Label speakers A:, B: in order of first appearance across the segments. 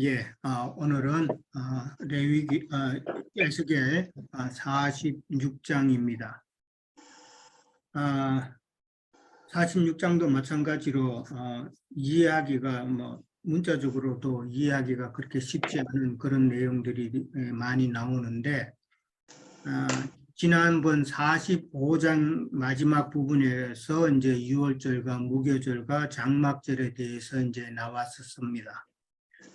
A: 예, 아, 오늘은 아, 레위기 아, 에스겔 아, 46장입니다. 아, 46장도 마찬가지로 어, 이해하기가 뭐 문자적으로도 이해하기가 그렇게 쉽지 않은 그런 내용들이 에, 많이 나오는데 아, 지난번 45장 마지막 부분에서 이제 유월절과 무교절과 장막절에 대해서 이제 나왔었습니다.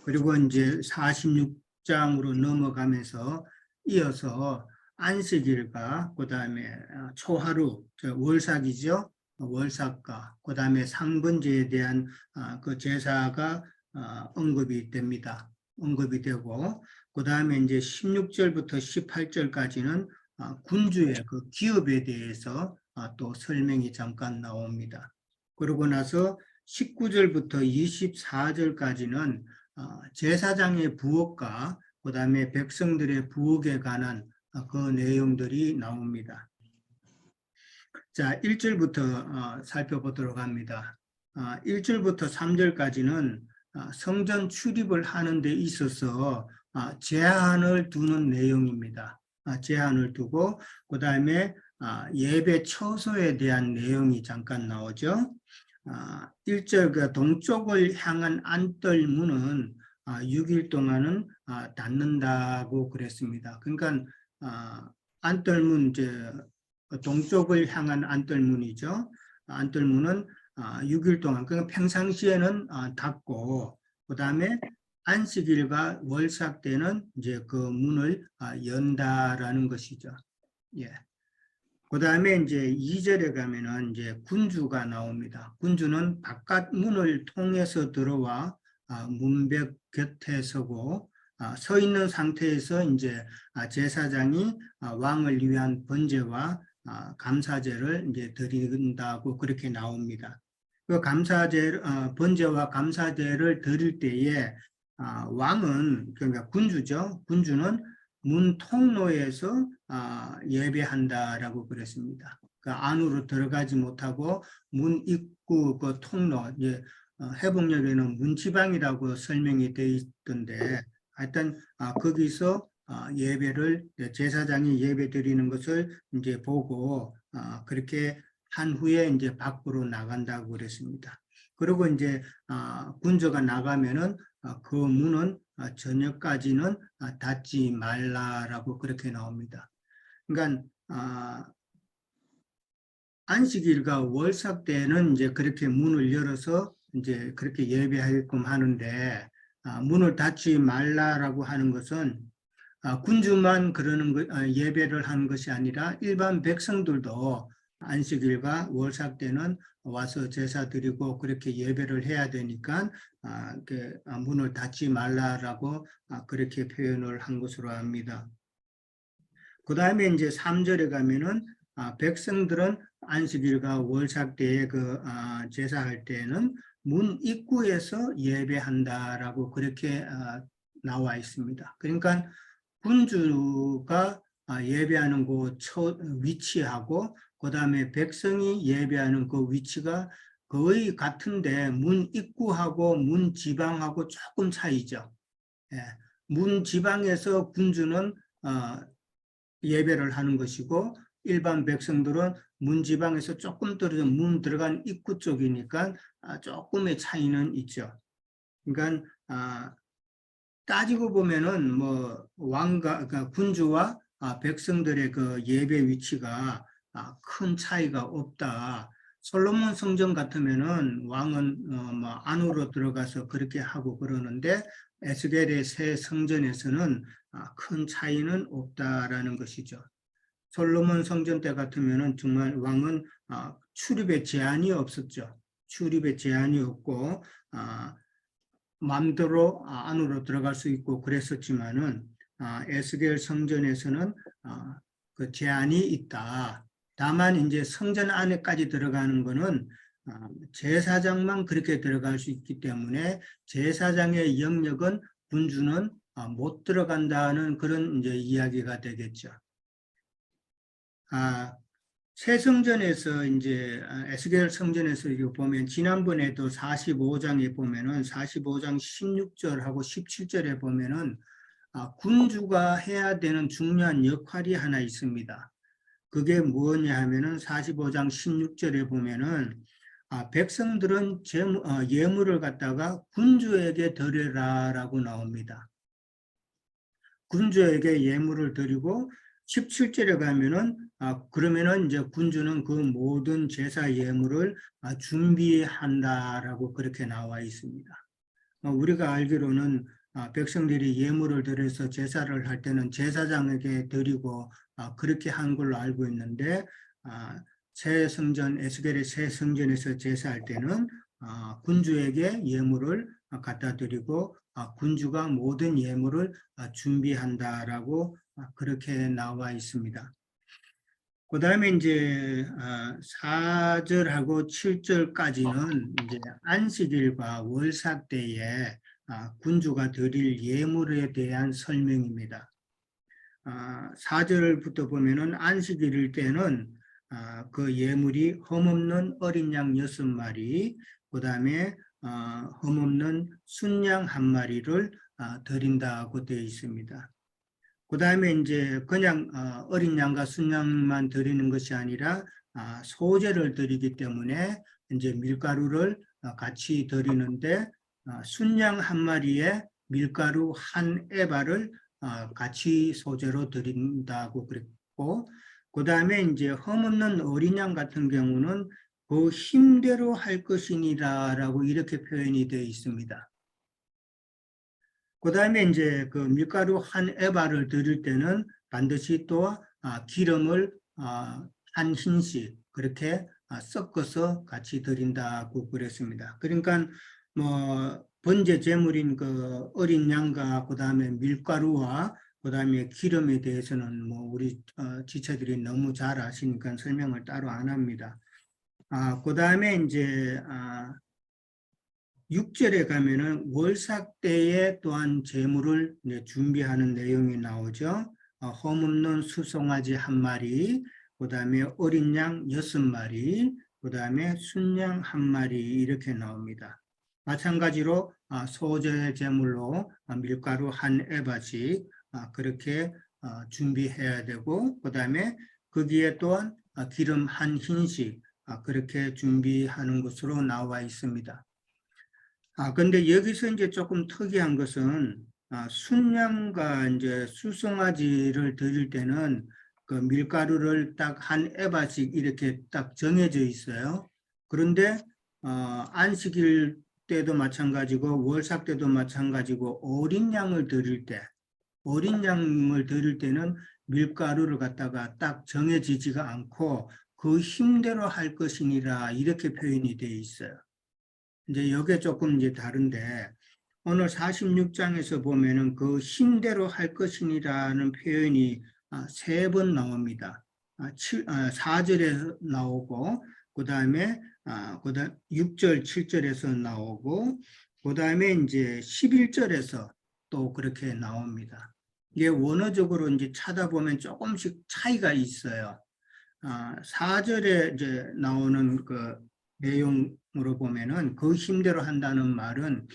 A: 그리고 이제 46장으로 넘어가면서 이어서 안식일과 그 다음에 어, 초하루 저 월삭이죠. 월삭과 그 다음에 상번제에 대한 아, 그 제사가 아, 언급이 됩니다. 언급이 되고 그 다음에 이제 16절부터 18절까지는 아, 군주의 그 기업에 대해서 아, 또 설명이 잠깐 나옵니다. 그러고 나서 19절부터 24절까지는 어, 제사장의 부엌과 그 다음에 백성들의 부엌에 관한 어, 그 내용들이 나옵니다. 자, 1절부터 어, 살펴보도록 합니다. 1절부터 3절까지는 성전 출입을 하는 데 있어서 제한을 두는 내용입니다. 제한을 두고 그 다음에 예배 처소에 대한 내용이 잠깐 나오죠. 아, 1절 그 동쪽을 향한 안떨문은 아, 6일 동안은 아, 닫는다고 그랬습니다. 그러니까 아, 안떨문 이제 동쪽을 향한 안떨문이죠. 안떨문은 아, 6일 동안 그러니까 평상시에는 아, 닫고 그 다음에 안식일과 월삭 때는 이제 그 문을 아, 연다라는 것이죠. 예. 그 다음에 이제 2절에 가면은 이제 군주가 나옵니다. 군주는 바깥 문을 통해서 들어와 아, 문벽 곁에 서고 아, 서 있는 상태에서 이제 아, 제사장이 왕을 위한 번제와 감사제를 이제 드린다고 그렇게 나옵니다. 그 감사제 번제와 감사제를 드릴 때에 왕은 그러니까 군주죠. 군주는 문 통로에서 아, 예배한다라고 그랬습니다. 그 안으로 들어가지 못하고 문 입구 그 통로, 예, 어, 해복역에는 문지방이라고 설명이 되어 있던데 하여튼 아, 거기서 아, 예배를 제사장이 예배 드리는 것을 이제 보고 아, 그렇게 한 후에 이제 밖으로 나간다고 그랬습니다. 그리고 이제 아, 군주가 나가면은 아, 그 문은 아, 저녁까지는 아, 닫지 말라라고 그렇게 나옵니다. 그러니까 안식일과 월삭 때는 이제 그렇게 문을 열어서 이제 그렇게 예배하게끔 하는데 문을 닫지 말라라고 하는 것은 군주만 그러는 것, 예배를 하는 것이 아니라 일반 백성들도 안식일과 월삭 때는 와서 제사 드리고 그렇게 예배를 해야 되니까 아, 그 문을 닫지 말라라고 아, 그렇게 표현을 한 것으로 압니다. 그 다음에 이제 3절에 가면은 아, 백성들은 안식일과 월삭 때에 그 아, 제사할 때는 문 입구에서 예배한다라고 그렇게 아, 나와 있습니다. 그러니까 군주가 아, 예배하는 곳 위치하고 그 다음에 백성이 예배하는 그 위치가 거의 같은데 문 입구하고 문 지방하고 조금 차이죠. 예, 문 지방에서 군주는 어, 예배를 하는 것이고 일반 백성들은 문 지방에서 조금 떨어져 문 들어간 입구 쪽이니까 아, 조금의 차이는 있죠. 그러니까 아, 따지고 보면은 뭐 왕가 그러니까 군주와 아, 백성들의 그 예배 위치가 아, 큰 차이가 없다. 솔로몬 성전 같으면은 왕은 어, 뭐 안으로 들어가서 그렇게 하고 그러는데 에스겔의 새 성전에서는 아, 큰 차이는 없다라는 것이죠. 솔로몬 성전 때 같으면은 정말 왕은 아, 출입에 제한이 없었죠. 출입에 제한이 없고 아, 마음대로 아, 안으로 들어갈 수 있고 그랬었지만은 아, 에스겔 성전에서는 아, 그 제한이 있다. 다만 이제 성전 안에까지 들어가는 것은 어, 제사장만 그렇게 들어갈 수 있기 때문에 제사장의 영역은 군주는 어, 못 들어간다는 그런 이제 이야기가 되겠죠. 아, 새 성전에서 이제 아, 에스겔 성전에서 이거 보면 지난번에도 45장에 보면은 45장 16절하고 17절에 보면은 아, 군주가 해야 되는 중요한 역할이 하나 있습니다. 그게 뭐냐 하면은 45장 16절에 보면은 아, 백성들은 재무, 어, 예물을 갖다가 군주에게 드려라 라고 나옵니다. 군주에게 예물을 드리고 17절에 가면은 아, 그러면은 이제 군주는 그 모든 제사 예물을 아, 준비한다라고 그렇게 나와 있습니다. 어, 우리가 알기로는 아, 백성들이 예물을 드려서 제사를 할 때는 제사장에게 드리고 아, 그렇게 한 걸로 알고 있는데 아, 새 성전 에스겔의 새 성전에서 제사할 때는 아, 군주에게 예물을 아, 갖다 드리고 아, 군주가 모든 예물을 아, 준비한다라고 아, 그렇게 나와 있습니다. 그 다음에 이제 아, 4절하고 7절까지는 이제 안식일과 월삭 때에 아, 군주가 드릴 예물에 대한 설명입니다. 아, 4절부터 보면은 안식일 때는 아, 그 예물이 흠없는 어린 양 여섯 마리, 그 다음에 아, 흠없는 순양 한 마리를 아, 드린다고 되어 있습니다. 그 다음에 이제 그냥 어, 어린 양과 순양만 드리는 것이 아니라 아, 소재를 드리기 때문에 이제 밀가루를 어, 같이 드리는데 어, 순양 한 마리에 밀가루 한 에바를 어, 같이 소재로 드린다고 그랬고 그 다음에 이제 흠없는 어린 양 같은 경우는 그 힘대로 할 것이니라 라고 이렇게 표현이 되어 있습니다. 그 다음에 이제 그 밀가루 한 에바를 드릴 때는 반드시 또 아, 기름을 아, 한 흰씩 그렇게 아, 섞어서 같이 드린다고 그랬습니다. 그러니까 뭐 번제 제물인 그 어린 양과 그 다음에 밀가루와 그 다음에 기름에 대해서는 뭐 우리 어, 지체들이 너무 잘 아시니까 설명을 따로 안 합니다. 아, 그 다음에 이제 아, 6절에 가면은 월삭 때에 또한 제물을 이제 준비하는 내용이 나오죠. 어, 험없는 수송아지 한 마리, 그 다음에 어린 양 여섯 마리, 그 다음에 순양 한 마리 이렇게 나옵니다. 마찬가지로 아, 소재 제물로 아, 밀가루 한 에바씩 아, 그렇게 어, 준비해야 되고 그 다음에 거기에 또한 아, 기름 한 흰씩 아, 그렇게 준비하는 것으로 나와 있습니다. 아, 근데 여기서 이제 조금 특이한 것은 아, 순양과 이제 수송아지를 드릴 때는 그 밀가루를 딱 한 에바씩 이렇게 딱 정해져 있어요. 그런데 어, 안식일 때도 마찬가지고 월삭 때도 마찬가지고 어린 양을 드릴 때 어린 양을 드릴 때는 밀가루를 갖다가 딱 정해지지가 않고 그 힘대로 할 것이니라 이렇게 표현이 되어 있어요. 이제 이게 조금 이제 다른데 오늘 46장에서 보면은 그 힘대로 할 것이니라는 표현이 아, 세번 나옵니다. 4절에 아, 나오고 그 다음에 아, 그다음 6절, 7절에서 나오고 그 다음에 이제 11절에서 또 그렇게 나옵니다. 이게 원어적으로 이제 찾아보면 조금씩 차이가 있어요. 아, 4절에 이제 나오는 그 내용으로 보면은 그 힘대로 한다는 말은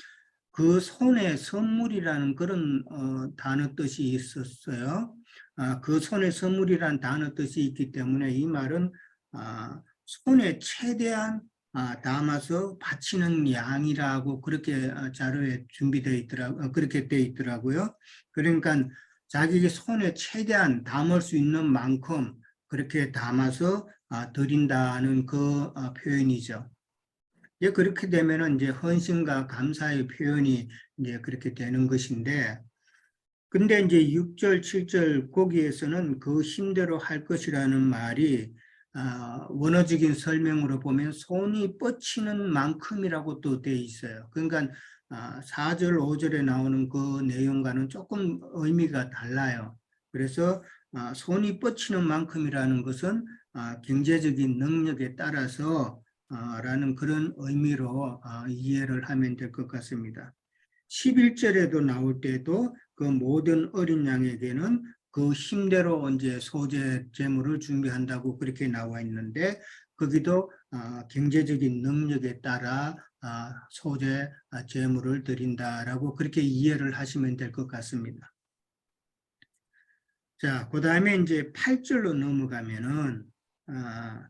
A: 그 손에 선물이라는 그런 어, 단어 뜻이 있었어요. 아, 그 손에 선물이라는 단어 뜻이 있기 때문에 이 말은 아, 손에 최대한 아, 담아서 바치는 양이라고 그렇게 어, 자료에 준비되어 있더라고 어, 그렇게 되어 있더라고요. 그러니까 자기 손에 최대한 담을 수 있는 만큼 그렇게 담아서 아, 드린다는 그 어, 표현이죠. 이제 그렇게 되면은 이제 헌신과 감사의 표현이 이제 그렇게 되는 것인데, 근데 이제 6절, 7절 거기에서는 그 힘대로 할 것이라는 말이 아, 원어적인 설명으로 보면 손이 뻗치는 만큼이라고 또 되어 있어요. 그러니까 4절, 5절에 나오는 그 내용과는 조금 의미가 달라요. 그래서 아, 손이 뻗치는 만큼이라는 것은 아, 경제적인 능력에 따라서 아, 라는 그런 의미로 이해를 하면 될 것 같습니다. 11절에도 나올 때도 그 모든 어린 양에게는 그 힘대로 이제 소재 재물을 준비한다고 그렇게 나와 있는데 거기도 아, 경제적인 능력에 따라 아, 소재 아, 재물을 드린다라고 그렇게 이해를 하시면 될 것 같습니다. 자, 그 다음에 이제 8절로 넘어가면은 아,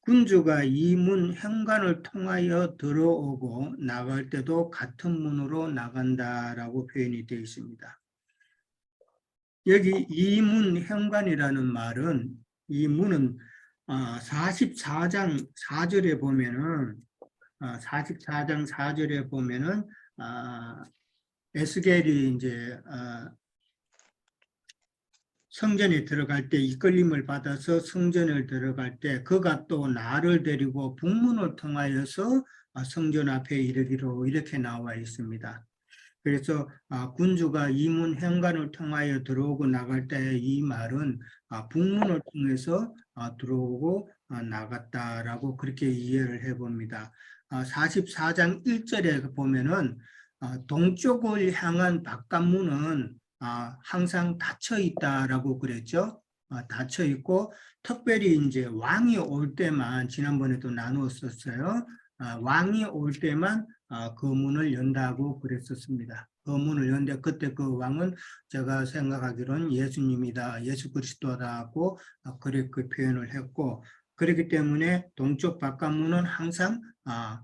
A: 군주가 이 문 현관을 통하여 들어오고 나갈 때도 같은 문으로 나간다라고 표현이 되어 있습니다. 여기 이 문 현관이라는 말은 이 문은 아, 44장 4절에 보면은 아, 44장 4절에 보면은 아, 에스겔이 이제 아, 성전에 들어갈 때 이끌림을 받아서 성전을 들어갈 때 그가 또 나를 데리고 북문을 통하여서 아, 성전 앞에 이르기로 이렇게 나와 있습니다. 그래서 아, 군주가 이문 현관을 통하여 들어오고 나갈 때 이 말은 아, 북문을 통해서 아, 들어오고 아, 나갔다라고 그렇게 이해를 해봅니다. 아, 44장 1절에 보면은 아, 동쪽을 향한 바깥문은 아, 항상 닫혀 있다라고 그랬죠. 아, 닫혀 있고 특별히 이제 왕이 올 때만 지난번에도 나누었었어요. 아, 왕이 올 때만 아, 그 문을 연다고 그랬었습니다. 그 문을 연데 그때 그 왕은 제가 생각하기로는 예수님이다, 예수 그리스도다고 아, 그렇게 표현을 했고 그렇기 때문에 동쪽 바깥문은 항상 아,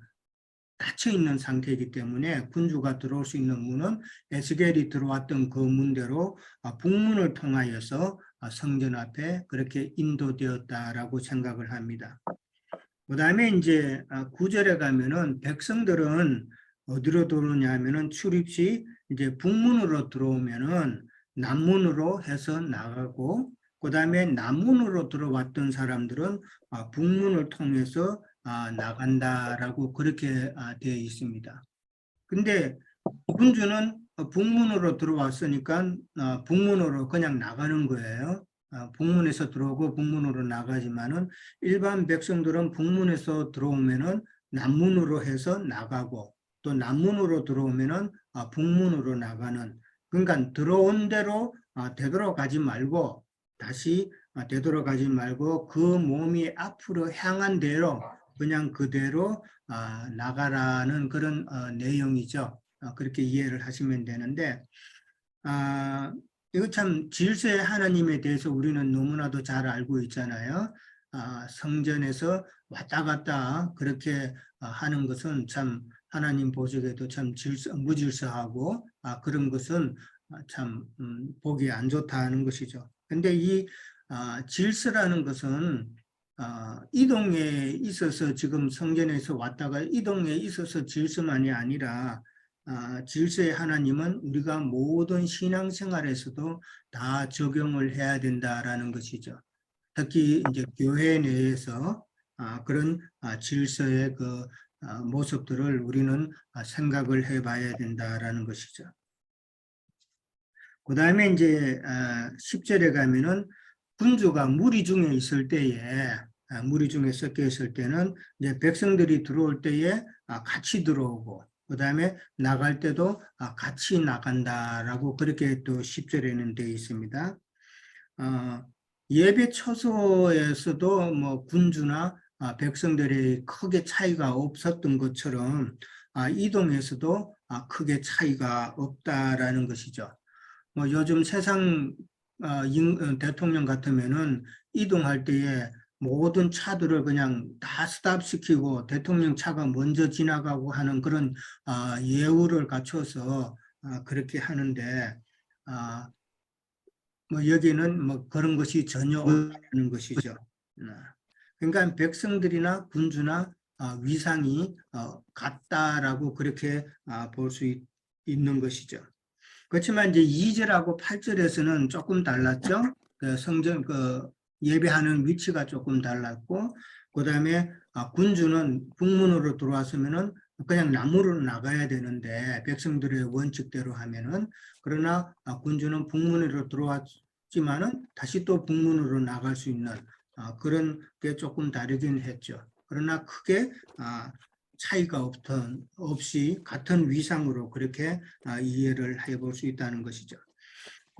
A: 닫혀 있는 상태이기 때문에 군주가 들어올 수 있는 문은 에스겔이 들어왔던 그 문대로 아, 북문을 통하여서 아, 성전 앞에 그렇게 인도되었다라고 생각을 합니다. 그 다음에 이제 아, 구절에 가면은 백성들은 어디로 들어오냐 하면은 출입시 이제 북문으로 들어오면은 남문으로 해서 나가고 그 다음에 남문으로 들어왔던 사람들은 아, 북문을 통해서 아, 나간다라고 그렇게 아, 되어 있습니다. 근데 군주는 어, 북문으로 들어왔으니까 아, 북문으로 그냥 나가는 거예요. 아, 북문에서 들어오고 북문으로 나가지만은 일반 백성들은 북문에서 들어오면은 남문으로 해서 나가고 또 남문으로 들어오면은 아, 북문으로 나가는 그러니까 들어온 대로 아, 되돌아가지 말고 다시 아, 되돌아가지 말고 그 몸이 앞으로 향한 대로 그냥 그대로 아, 나가라는 그런 어, 내용이죠. 아, 그렇게 이해를 하시면 되는데 아, 이거 참 질서의 하나님에 대해서 우리는 너무나도 잘 알고 있잖아요. 아, 성전에서 왔다 갔다 그렇게 아, 하는 것은 참 하나님 보시기에도 참 질서, 무질서하고 아, 그런 것은 아, 참 음, 보기 안 좋다는 것이죠. 근데 이 아, 질서라는 것은 아, 이동에 있어서 지금 성전에서 왔다가 이동에 있어서 질서만이 아니라 아, 질서의 하나님은 우리가 모든 신앙생활에서도 다 적용을 해야 된다라는 것이죠. 특히 이제 교회 내에서 아, 그런 아, 질서의 그 아, 모습들을 우리는 아, 생각을 해봐야 된다라는 것이죠. 그 다음에 이제 아, 10절에 가면은 군주가 무리 중에 있을 때에 아, 무리 중에 섞여 있을 때는 이제 백성들이 들어올 때에 아, 같이 들어오고 그 다음에 나갈 때도 아, 같이 나간다라고 그렇게 또 10절에는 되어 있습니다. 어, 예배 처소에서도 뭐 군주나 아, 백성들이 크게 차이가 없었던 것처럼 아, 이동에서도 아, 크게 차이가 없다라는 것이죠. 뭐 요즘 세상 어, 인- 어, 대통령 같으면은 이동할 때에 모든 차들을 그냥 다 스탑시키고 대통령 차가 먼저 지나가고 하는 그런 아, 예우를 갖춰서 아, 그렇게 하는데 아, 뭐 여기는 뭐 그런 것이 전혀 없다는 것이죠. 아, 그러니까 백성들이나 군주나 아, 위상이 어, 같다라고 그렇게 아, 볼수 있는 것이죠. 그렇지만 이제 2절하고 8절에서는 조금 달랐죠. 그 성전 그 예배하는 위치가 조금 달랐고 그 다음에 아, 군주는 북문으로 들어왔으면은 그냥 남으로 나가야 되는데 백성들의 원칙대로 하면은 그러나 아, 군주는 북문으로 들어왔지만은 다시 또 북문으로 나갈 수 있는 아, 그런 게 조금 다르긴 했죠. 그러나 크게 아, 차이가 없던 없이 같은 위상으로 그렇게 아, 이해를 해볼 수 있다는 것이죠.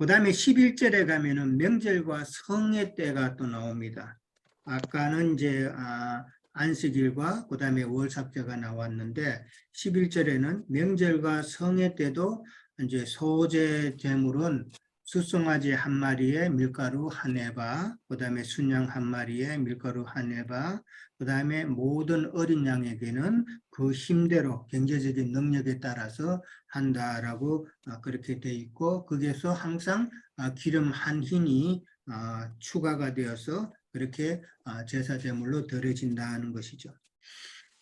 A: 그 다음에 11절에 가면은 명절과 성의 때가 또 나옵니다. 아까는 이제 아, 안식일과 그 다음에 월삭제가 나왔는데 11절에는 명절과 성의 때도 이제 소재 제물은 수송아지 한 마리에 밀가루 한 에바, 그 다음에 순양 한 마리에 밀가루 한 에바, 그 다음에 모든 어린 양에게는 그 힘대로 경제적인 능력에 따라서 한다라고 어, 그렇게 돼 있고 거기에서 항상 아, 기름 한 흰이 아, 추가가 되어서 그렇게 아, 제사 제물로 드려진다는 것이죠.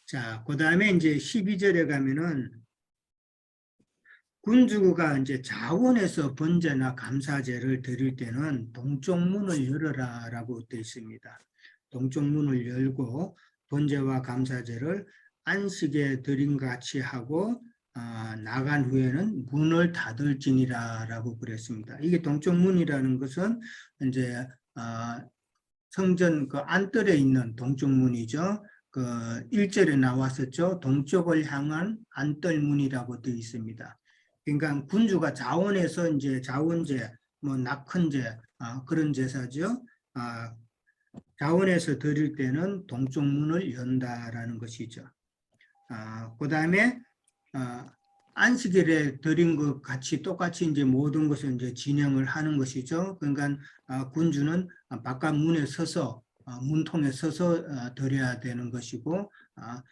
A: 자, 그 다음에 이제 12절에 가면은 군주가 이제 자원에서 번제나 감사제를 드릴 때는 동쪽 문을 열어라 라고 되어 있습니다. 동쪽 문을 열고 번제와 감사제를 안식에 드린 같이 하고 아, 나간 후에는 문을 닫을지니라라고 그랬습니다. 이게 동쪽 문이라는 것은 이제 아, 성전 그 안뜰에 있는 동쪽 문이죠. 그 1절에 나왔었죠. 동쪽을 향한 안뜰 문이라고 되어 있습니다. 그러니까 군주가 자원에서 이제 자원제, 뭐 낙헌제 아, 그런 제사죠. 아, 자원에서 드릴 때는 동쪽 문을 연다라는 것이죠. 아, 그 다음에 아, 안식일에 드린 것 같이 똑같이 이제 모든 것을 이제 진행을 하는 것이죠. 그러니까 아, 군주는 바깥 문에 서서 아, 문통에 서서 아, 드려야 되는 것이고 아,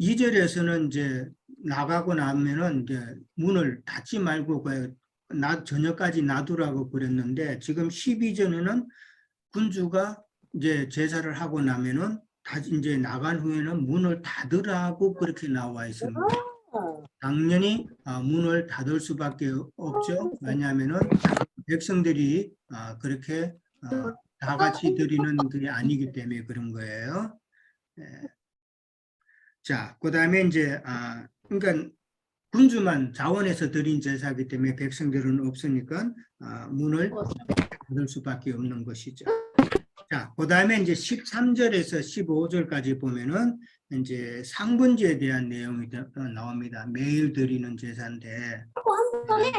A: 2절에서는 이제 나가고 나면은 이제 문을 닫지 말고 그낮 저녁까지 놔두라고 그랬는데 지금 12절에는 군주가 이제 제사를 하고 나면은 다 이제 나간 후에는 문을 닫으라고 그렇게 나와 있습니다. 당연히 아, 문을 닫을 수밖에 없죠. 왜냐하면은 백성들이 아, 그렇게 아, 다 같이 드리는 게 아니기 때문에 그런 거예요. 예. 자, 그 다음에 이제 아, 그러니까 군주만 자원에서 드린 제사기 때문에 백성들은 없으니까 아, 문을 닫을 수밖에 없는 것이죠. 자, 그 다음에 이제 13절에서 15절까지 보면은 이제 상분제에 대한 내용이 더- 어, 나옵니다. 매일 드리는 제사인데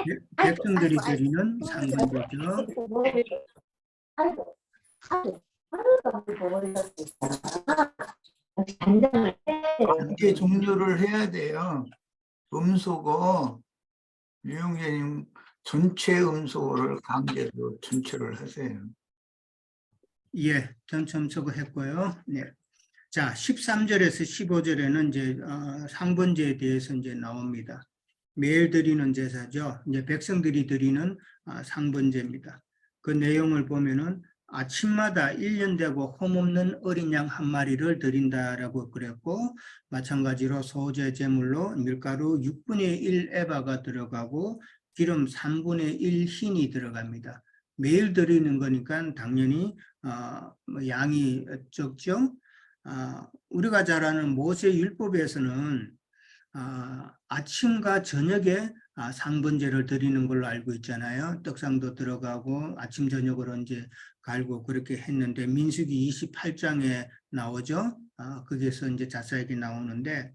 A: 백- 백성들이 드리는 상분제죠.
B: 단계 종료를 해야 돼요. 음소거 유영재님 전체 음소거를 강제로 전체를 하세요.
A: 예, 전 첨서고 했고요. 네. 자, 13절에서 15절에는 이제 어, 상번제에 대해서 이제 나옵니다. 매일 드리는 제사죠. 이제 백성들이 드리는 아, 상번제입니다. 그 내용을 보면은 아침마다 1년 되고 홈없는 어린 양 한 마리를 드린다라고 그랬고 마찬가지로 소재 제물로 밀가루 6분의 1 에바가 들어가고 기름 3분의 1 흰이 들어갑니다. 매일 드리는 거니까 당연히 어, 뭐 양이 적죠. 아, 우리가 잘 아는 모세 율법에서는 아, 아침과 저녁에 아, 상번제를 드리는 걸로 알고 있잖아요. 떡상도 들어가고 아침 저녁으로 이제 갈고 그렇게 했는데 민수기 28장에 나오죠. 아, 거기에서 이제 자세하게 나오는데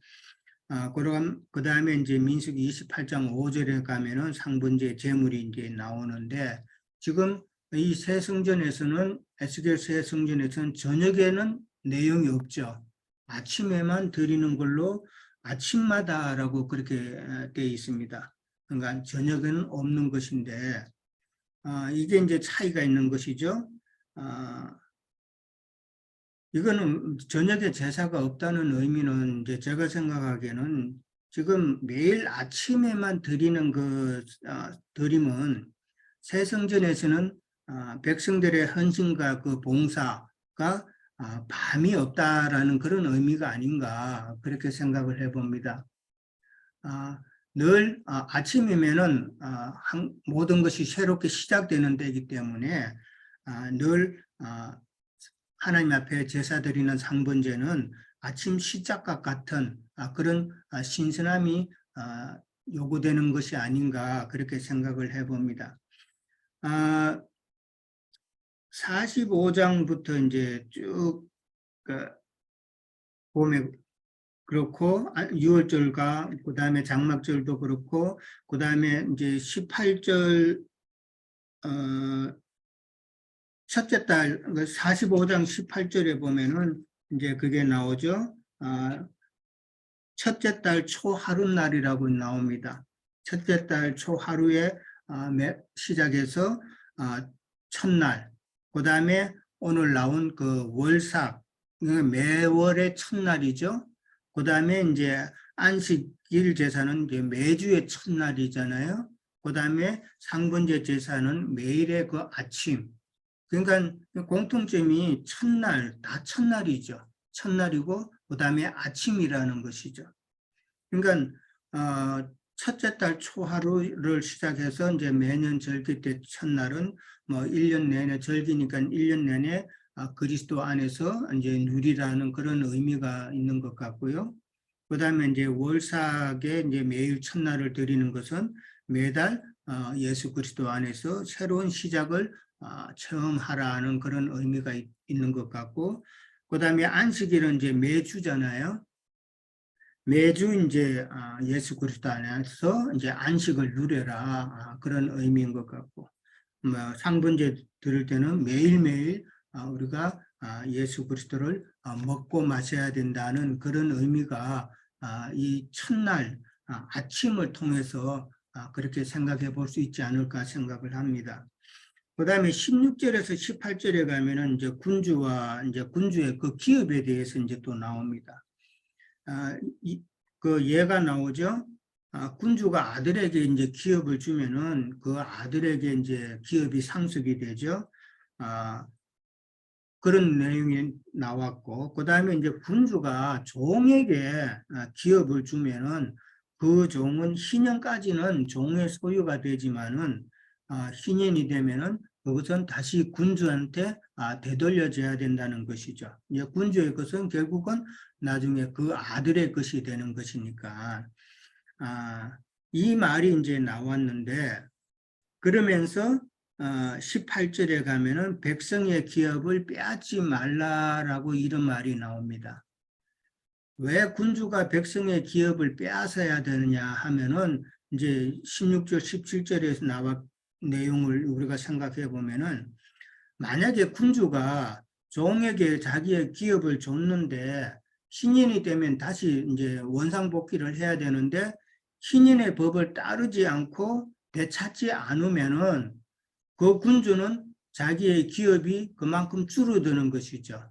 A: 아, 그럼 그 다음에 이제 민수기 28장 5절에 가면은 상번제 제물이 이제 나오는데 지금 이 새 성전에서는 에스겔 새 성전에서는 저녁에는 내용이 없죠. 아침에만 드리는 걸로 아침마다라고 그렇게 되어 있습니다. 그러니까 저녁에는 없는 것인데 아, 이게 이제 차이가 있는 것이죠. 아, 이거는 저녁에 제사가 없다는 의미는 이제 제가 생각하기에는 지금 매일 아침에만 드리는 그 아, 드림은 새 성전에서는 아, 백성들의 헌신과 그 봉사가 아, 밤이 없다라는 그런 의미가 아닌가 그렇게 생각을 해봅니다. 아, 늘 아, 아침이면은 아, 한- 모든 것이 새롭게 시작되는 때이기 때문에 아, 늘 아, 하나님 앞에 제사 드리는 상번제는 아침 시작과 같은 아, 그런 아, 신선함이 아, 요구되는 것이 아닌가 그렇게 생각을 해봅니다. 아, 45장부터 이제 쭉 그, 보면 그렇고 6월절과 그 다음에 장막절도 그렇고 그 다음에 이제 18절 어, 첫째 달 45장 18절에 보면은 이제 그게 나오죠. 아, 첫째 달 초하룻날이라고 나옵니다. 첫째 달 초하루에 아, 매- 시작해서 아, 첫날, 그 다음에 오늘 나온 그 월삭, 매월의 첫날이죠. 그 다음에 이제 안식일 제사는 이제 매주의 첫날이잖아요. 그 다음에 상번제 제사는 매일의 그 아침. 그러니까 공통점이 첫날, 다 첫날이죠. 첫날이고, 그 다음에 아침이라는 것이죠. 그러니까, 어, 첫째 달 초하루를 시작해서 이제 매년 절기 때 첫날은 뭐 1년 내내 절기니까 1년 내내 아, 그리스도 안에서 이제 누리라는 그런 의미가 있는 것 같고요. 그 다음에 이제 월삭에 이제 매일 첫날을 드리는 것은 매달 어, 예수 그리스도 안에서 새로운 시작을 아, 체험하라는 그런 의미가 있- 있는 것 같고, 그 다음에 안식일은 이제 매주잖아요. 매주 이제 아, 예수 그리스도 안에서 이제 안식을 누려라 아, 그런 의미인 것 같고, 뭐 상번제 들을 때는 매일매일 아, 우리가 아, 예수 그리스도를 아, 먹고 마셔야 된다는 그런 의미가 아, 이 첫날 아, 아침을 통해서 아, 그렇게 생각해 볼 수 있지 않을까 생각을 합니다. 그 다음에 16절에서 18절에 가면은 이제 군주와 이제 군주의 그 기업에 대해서 이제 또 나옵니다. 아, 이, 그 예가 나오죠. 아, 군주가 아들에게 이제 기업을 주면은 그 아들에게 이제 기업이 상속이 되죠. 아, 그런 내용이 나왔고, 그 다음에 이제 군주가 종에게 아, 기업을 주면은 그 종은 희년까지는 종의 소유가 되지만은 아, 희년이 되면은 그것은 다시 군주한테 아, 되돌려져야 된다는 것이죠. 이제 군주의 것은 결국은 나중에 그 아들의 것이 되는 것이니까 아, 이 말이 이제 나왔는데 그러면서 어, 18절에 가면은 백성의 기업을 빼앗지 말라라고 이런 말이 나옵니다. 왜 군주가 백성의 기업을 빼앗아야 되느냐 하면은 이제 16절, 17절에서 나와 내용을 우리가 생각해 보면은 만약에 군주가 종에게 자기의 기업을 줬는데 신인이 되면 다시 이제 원상복귀를 해야 되는데 신인의 법을 따르지 않고 되찾지 않으면은 그 군주는 자기의 기업이 그만큼 줄어드는 것이죠.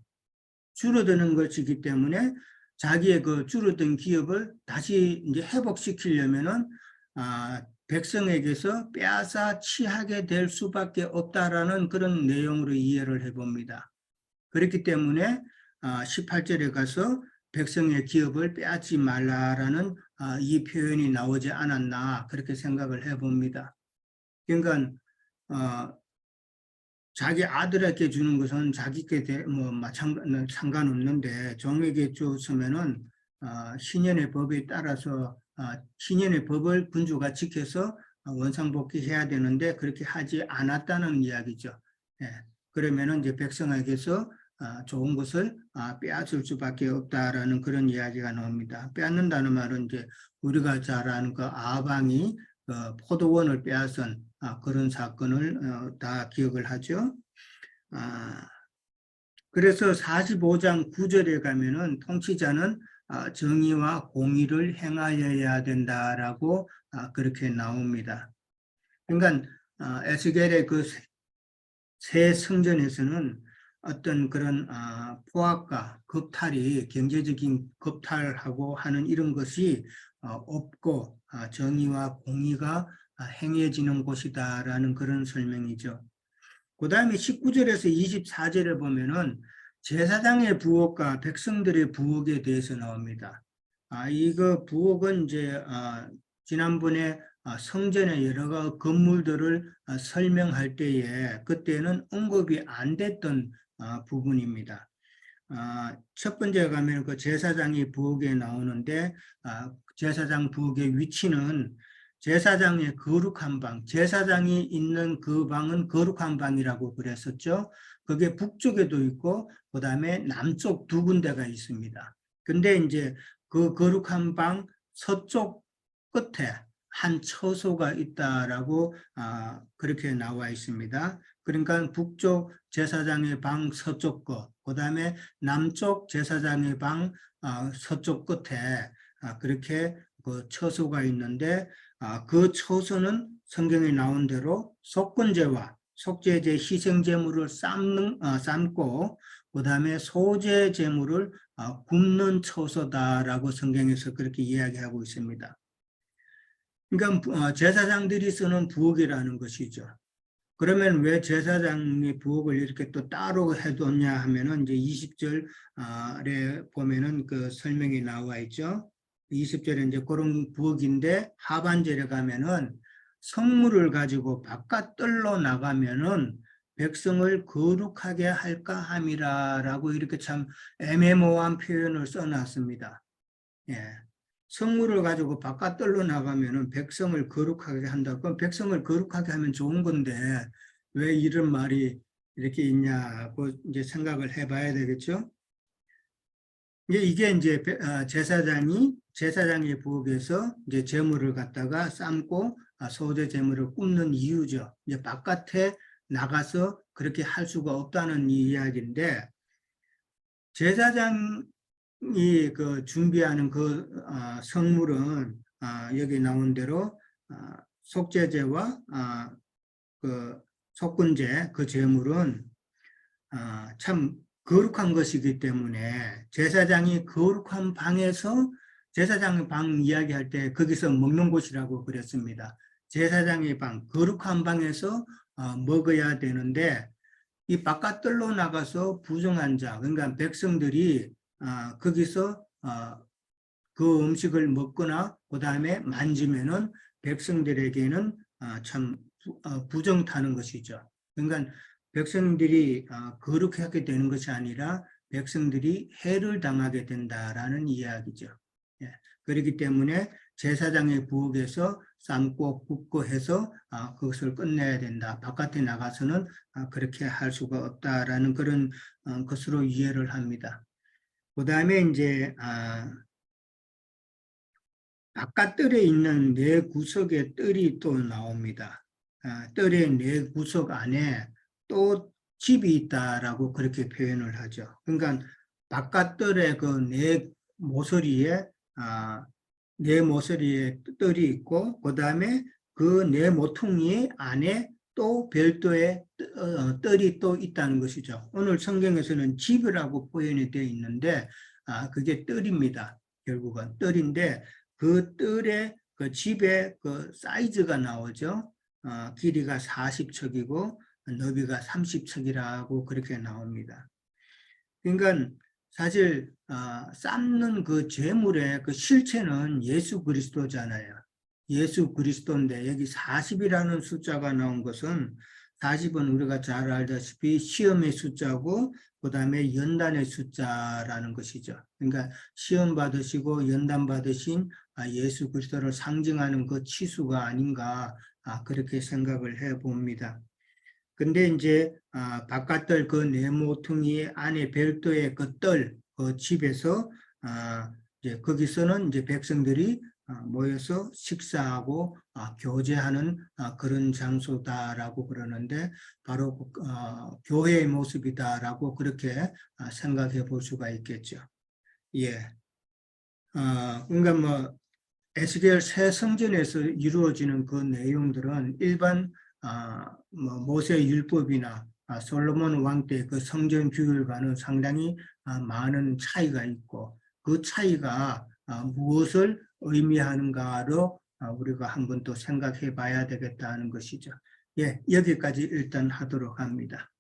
A: 줄어드는 것이기 때문에 자기의 그 줄어든 기업을 다시 이제 회복시키려면은 아, 백성에게서 빼앗아 취하게 될 수밖에 없다라는 그런 내용으로 이해를 해봅니다. 그렇기 때문에 아, 18절에 가서 백성의 기업을 빼앗지 말라라는 아, 이 표현이 나오지 않았나 그렇게 생각을 해봅니다. 그러니까 어, 자기 아들에게 주는 것은 자기께 대- 뭐 상관없는데 종에게 줬으면은 어, 신년의 법에 따라서 어, 신년의 법을 군주가 지켜서 어, 원상복귀해야 되는데 그렇게 하지 않았다는 이야기죠. 예. 그러면은 이제 백성에게서 아, 좋은 것을 아, 빼앗을 수밖에 없다라는 그런 이야기가 나옵니다. 빼앗는다는 말은 이제 우리가 잘 아는 그 아방이 그 포도원을 빼앗은 아, 그런 사건을 어, 다 기억을 하죠. 아, 그래서 45장 9절에 가면은 통치자는 아, 정의와 공의를 행하여야 된다라고 아, 그렇게 나옵니다. 그러니까 아, 에스겔의 그 새 성전에서는 어떤 그런 아, 포악과 겁탈이 경제적인 겁탈하고 하는 이런 것이 어, 없고 아, 정의와 공의가 아, 행해지는 곳이다라는 그런 설명이죠. 그 다음에 19절에서 24절에 보면은 제사장의 부엌과 백성들의 부엌에 대해서 나옵니다. 아, 이거 부엌은 이제 아, 지난번에 아, 성전의 여러 건물들을 아, 설명할 때에 그때는 언급이 안 됐던 아, 부분입니다. 아, 첫 번째 가면 그 제사장이 부엌에 나오는데 아, 제사장 부엌의 위치는 제사장의 거룩한 방, 제사장이 있는 그 방은 거룩한 방이라고 그랬었죠. 그게 북쪽에도 있고 그 다음에 남쪽 두 군데가 있습니다. 근데 이제 그 거룩한 방 서쪽 끝에 한 처소가 있다라고 아, 그렇게 나와 있습니다. 그러니까 북쪽 제사장의 방 서쪽 거, 그 다음에 남쪽 제사장의 방 아, 서쪽 끝에 아, 그렇게 그 처소가 있는데 아, 그 처소는 성경에 나온 대로 속건제와 속죄제 희생제물을 삶는 아, 삶고 그 다음에 소재 제물을 아, 굽는 처소다라고 성경에서 그렇게 이야기하고 있습니다. 그러니까 부- 어, 제사장들이 쓰는 부엌이라는 것이죠. 그러면 왜 제사장이 부엌을 이렇게 또 따로 해뒀냐 하면은 이제 20절에 보면은 그 설명이 나와 있죠. 20절에 이제 그런 부엌인데 하반절에 가면은 성물을 가지고 바깥 뜰로 나가면은 백성을 거룩하게 할까 함이라 라고 이렇게 참 애매모호한 표현을 써놨습니다. 예. 성물을 가지고 바깥 뜰로 나가면은 백성을 거룩하게 한다. 그럼 백성을 거룩하게 하면 좋은 건데 왜 이런 말이 이렇게 있냐고 이제 생각을 해봐야 되겠죠. 이게 이제 배- 아, 제사장이 제사장의 부엌에서 이제 제물을 갖다가 삶고 아, 소재 제물을 굽는 이유죠. 이제 바깥에 나가서 그렇게 할 수가 없다는 이야기인데 제사장이 그 준비하는 그 아, 성물은 아, 여기 나온 대로 아, 속죄제와 아, 그 속건제 그 제물은 아, 참 거룩한 것이기 때문에 제사장이 거룩한 방에서 제사장의 방 이야기할 때 거기서 먹는 곳이라고 그랬습니다. 제사장의 방, 거룩한 방에서 어, 먹어야 되는데 이 바깥들로 나가서 부정한 자, 그러니까 백성들이 아, 거기서 어, 그 음식을 먹거나 그 다음에 만지면은 백성들에게는 아, 참 부- 어, 부정 타는 것이죠. 그러니까 백성들이 어, 거룩하게 하게 되는 것이 아니라 백성들이 해를 당하게 된다라는 이야기죠. 예. 그렇기 때문에 제사장의 부엌에서 삶고 굽고 해서 아, 그것을 끝내야 된다. 바깥에 나가서는 아, 그렇게 할 수가 없다라는 그런 어, 것으로 이해를 합니다. 그 다음에 이제 아, 바깥뜰에 있는 네 구석의 뜰이 또 나옵니다. 아, 뜰의 네 구석 안에 또 집이 있다라고 그렇게 표현을 하죠. 그러니까 바깥뜰의 그 네 모서리에 아, 네 모서리에 뜰이 있고 그 다음에 그네 모퉁이 안에 또 별도의 뜨- 어, 뜰이 또 있다는 것이죠. 오늘 성경에서는 집이라고 표현이 되어 있는데 아, 그게 뜰입니다. 결국은 뜰인데 그 뜰의 그 집의 그 사이즈가 나오죠. 어, 길이가 40척이고 너비가 30척이라고 그렇게 나옵니다. 그러니까 사실 어, 삶는 그 재물의 그 실체는 예수 그리스도잖아요. 예수 그리스도인데 여기 40이라는 숫자가 나온 것은 40은 우리가 잘 알다시피 시험의 숫자고 그 다음에 연단의 숫자라는 것이죠. 그러니까 시험 받으시고 연단 받으신 아, 예수 그리스도를 상징하는 그 치수가 아닌가 아, 그렇게 생각을 해 봅니다. 근데 이제 아, 바깥들 그 네모퉁이 안에 별도의 그 뜰, 그 집에서 아, 이제 거기서는 이제 백성들이 아, 모여서 식사하고 아, 교제하는 아, 그런 장소다라고 그러는데 바로 그, 어, 교회의 모습이다라고 그렇게 아, 생각해 볼 수가 있겠죠. 예. 아, 그러니까 뭐 에스겔 새 성전에서 이루어지는 그 내용들은 일반 모세 율법이나 아, 솔로몬 왕 때 그 성전 규율과는 상당히 아, 많은 차이가 있고 그 차이가 아, 무엇을 의미하는가로 아, 우리가 한번 또 생각해 봐야 되겠다는 것이죠. 예, 여기까지 일단 하도록 합니다.